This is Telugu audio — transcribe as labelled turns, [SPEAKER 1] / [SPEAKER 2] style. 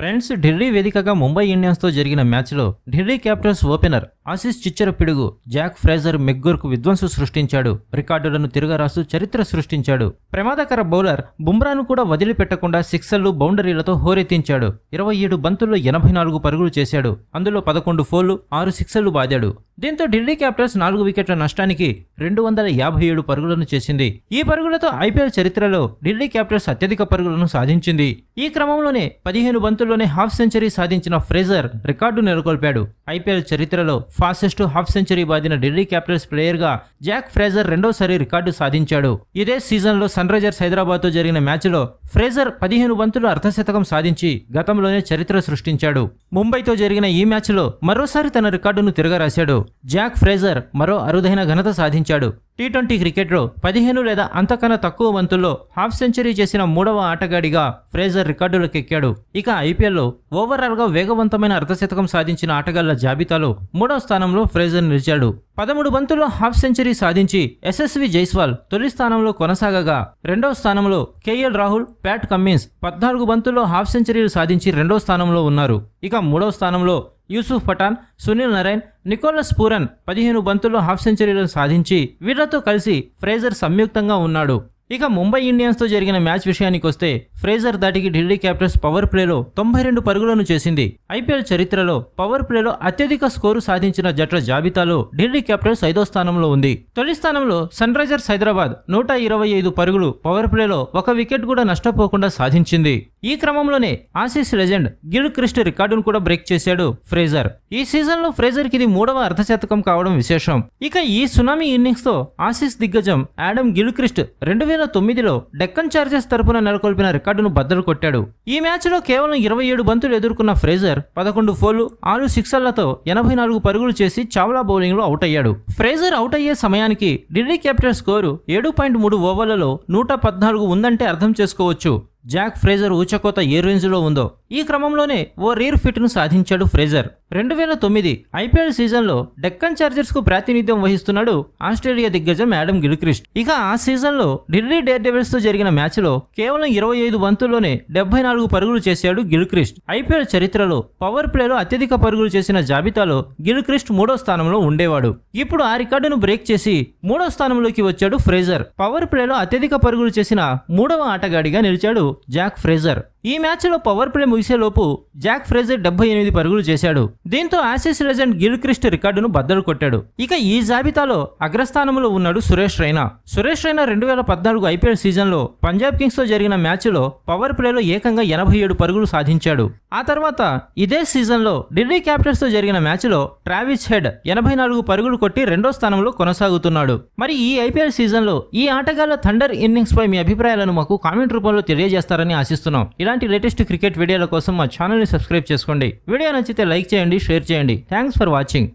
[SPEAKER 1] ఫ్రెండ్స్ ఢిల్లీ వేదికగా ముంబై ఇండియన్స్తో జరిగిన మ్యాచ్లో ఢిల్లీ క్యాపిటల్స్ ఓపెనర్ ఆశీస్ చిచ్చర పిడుగు జాక్ ఫ్రేజర్ మెగ్గూర్కు విధ్వంసం సృష్టించాడు. రికార్డులను తిరగరాస్తూ చరిత్ర సృష్టించాడు. ప్రమాదకర బౌలర్ బుమ్రాను కూడా వదిలిపెట్టకుండా సిక్సర్లు బౌండరీలతో హోరెత్తించాడు. ఇరవై ఏడు బంతుల్లో ఎనభై నాలుగు పరుగులు చేశాడు. అందులో పదకొండు ఫోర్లు ఆరు సిక్సర్లు బాదాడు. దీంతో ఢిల్లీ క్యాపిటల్స్ నాలుగు వికెట్ల నష్టానికి రెండు వందల యాభై ఏడు పరుగులను చేసింది. ఈ పరుగులతో ఐపీఎల్ చరిత్రలో ఢిల్లీ క్యాపిటల్స్ అత్యధిక పరుగులను సాధించింది. ఈ క్రమంలోనే పదిహేను బంతుల్లోనే హాఫ్ సెంచరీ సాధించిన ఫ్రేజర్ రికార్డు నెలకొల్పాడు. ఐపీఎల్ చరిత్రలో ఫాస్టెస్ట్ హాఫ్ సెంచరీ బాదిన ఢిల్లీ క్యాపిటల్స్ ప్లేయర్గా జాక్ ఫ్రేజర్ రెండోసారి రికార్డు సాధించాడు. ఇదే సీజన్లో సన్ రైజర్స్ హైదరాబాద్తో జరిగిన మ్యాచ్లో ఫ్రేజర్ పదిహేను బంతులు అర్ధశతకం సాధించి గతంలోనే చరిత్ర సృష్టించాడు. ముంబైతో జరిగిన ఈ మ్యాచ్లో మరోసారి తన రికార్డును తిరగరాశాడు. జాక్ ఫ్రేజర్ మరో అరుదైన ఘనత సాధించాడు. టీ ట్వంటీ క్రికెట్లో పదిహేను లేదా అంతకన్నా తక్కువ వంతుల్లో హాఫ్ సెంచరీ చేసిన మూడవ ఆటగాడిగా ఫ్రేజర్ రికార్డులకు ఎక్కాడు ఇక ఐపీఎల్లో ఓవరాల్గా వేగవంతమైన అర్ధశతకం సాధించిన ఆటగాళ్ళ జాబితాలో మూడవ స్థానంలో ఫ్రేజర్ నిలిచాడు. పదమూడు బంతుల్లో హాఫ్ సెంచరీ సాధించి ఎస్ఎస్వి జైస్వాల్ తొలి స్థానంలో కొనసాగగా రెండవ స్థానంలో కేఎల్ రాహుల్ ప్యాట్ కమ్మిన్స్ పద్నాలుగు బంతుల్లో హాఫ్ సెంచరీలు సాధించి రెండో స్థానంలో ఉన్నారు. ఇక మూడవ స్థానంలో Yusuf Pathan Sunil Narine Nicholas Pooran పదిహేను బంతుల్లో హాఫ్ సెంచరీలను సాధించి వీళ్ళతో కలిసి ఫ్రేజర్ సంయుక్తంగా ఉన్నాడు. ఇక ముంబై ఇండియన్స్తో జరిగిన మ్యాచ్ విషయానికి వస్తే ఫ్రేజర్ దాటికి ఢిల్లీ క్యాపిటల్స్ పవర్ ప్లేలో తొంభై రెండు పరుగులను చేసింది. ఐపీఎల్ చరిత్రలో పవర్ ప్లేలో అత్యధిక స్కోరు సాధించిన జట్ల జాబితాలో ఢిల్లీ క్యాపిటల్స్ ఐదో స్థానంలో ఉంది. తొలి స్థానంలో సన్ రైజర్స్ హైదరాబాద్ నూట ఇరవై ఐదు పరుగులు పవర్ ప్లేలో ఒక వికెట్ కూడా నష్టపోకుండా సాధించింది. ఈ క్రమంలోనే ఆసీస్ లెజెండ్ గిల్ క్రిస్ట్ రికార్డును కూడా బ్రేక్ చేశాడు ఫ్రేజర్. ఈ సీజన్లో ఫ్రేజర్కి ఇది మూడవ అర్ధశతకం కావడం విశేషం. ఇక ఈ సునామీ ఇన్నింగ్స్తో ఆసీస్ దిగ్గజం ఆడమ్ గిల్క్రిస్ట్ రెండు వేల తొమ్మిదిలో డెక్కన్ చార్జెస్ తరపున నెలకొల్పిన రికార్డును బద్దలు కొట్టాడు. ఈ మ్యాచ్లో కేవలం ఇరవై ఏడు బంతులు ఎదుర్కొన్న ఫ్రేజర్ పదకొండు ఫోర్లు ఆరు సిక్సర్లతో ఎనభై నాలుగు పరుగులు చేసి చావ్లా బౌలింగ్లో అవుట్ అయ్యాడు ఫ్రేజర్ అవుట్ అయ్యే సమయానికి ఢిల్లీ క్యాపిటల్ స్కోరు ఏడు పాయింట్ మూడు ఓవర్లలో నూట పద్నాలుగు ఉందంటే అర్థం చేసుకోవచ్చు. జాక్ ఫ్రేజర్ ఊచకోత ఏ రేంజ్లో ఉందో. ఈ క్రమంలోనే ఓ రీర్ ఫిట్ను సాధించాడు ఫ్రేజర్. రెండు వేల తొమ్మిది ఐపీఎల్ సీజన్లో డెక్కన్ చార్జర్స్కు ప్రాతినిధ్యం వహిస్తున్నాడు ఆస్ట్రేలియా దిగ్గజం యాడమ్ గిల్క్రిస్ట్. ఇక ఆ సీజన్లో ఢిల్లీ డేర్ డెవిల్స్తో జరిగిన మ్యాచ్లో కేవలం ఇరవై ఐదు బంతుల్లోనే డెబ్బై నాలుగు పరుగులు చేశాడు గిల్క్రిస్ట్. ఐపీఎల్ చరిత్రలో పవర్ ప్లేలో అత్యధిక పరుగులు చేసిన జాబితాలో గిల్క్రిస్ట్ మూడో స్థానంలో ఉండేవాడు. ఇప్పుడు ఆ రికార్డును బ్రేక్ చేసి మూడో స్థానంలోకి వచ్చాడు ఫ్రేజర్. పవర్ ప్లేలో అత్యధిక పరుగులు చేసిన మూడవ ఆటగాడిగా నిలిచాడు జాక్ ఫ్రేజర్. ఈ మ్యాచ్లో పవర్ ప్లే ముగిసేలోపు జాక్ ఫ్రేజర్ డెబ్బై ఎనిమిది పరుగులు చేశాడు. దీంతో ఆసిస్ లెజెండ్ గిల్ క్రిస్ట్ రికార్డును బద్దలు కొట్టాడు. ఇక ఈ జాబితాలో అగ్రస్థానంలో ఉన్నాడు సురేష్ రైనా. సురేష్ రైనా రెండు వేల పద్నాలుగు ఐపీఎల్ సీజన్లో పంజాబ్ కింగ్స్తో జరిగిన మ్యాచ్లో పవర్ ప్లేలో ఏకంగా ఎనభై ఏడు పరుగులు సాధించాడు. ఆ తర్వాత ఇదే సీజన్లో ఢిల్లీ క్యాపిటల్స్తో జరిగిన మ్యాచ్లో ట్రావిస్ హెడ్ ఎనభై నాలుగు పరుగులు కొట్టి రెండో స్థానంలో కొనసాగుతున్నాడు. మరి ఈ ఐపీఎల్ సీజన్లో ఈ ఆటగాళ్ళ థండర్ ఇన్నింగ్స్పై మీ అభిప్రాయాలను మాకు కామెంట్ రూపంలో తెలియజేస్తారని ఆశిస్తున్నాం. ఇలాంటి లేటెస్ట్ క్రికెట్ వీడియోల కోసం మా ఛానల్ని సబ్స్క్రైబ్ చేసుకోండి. వీడియో నచ్చితే లైక్ చేయండి షేర్ చేయండి. Thanks for watching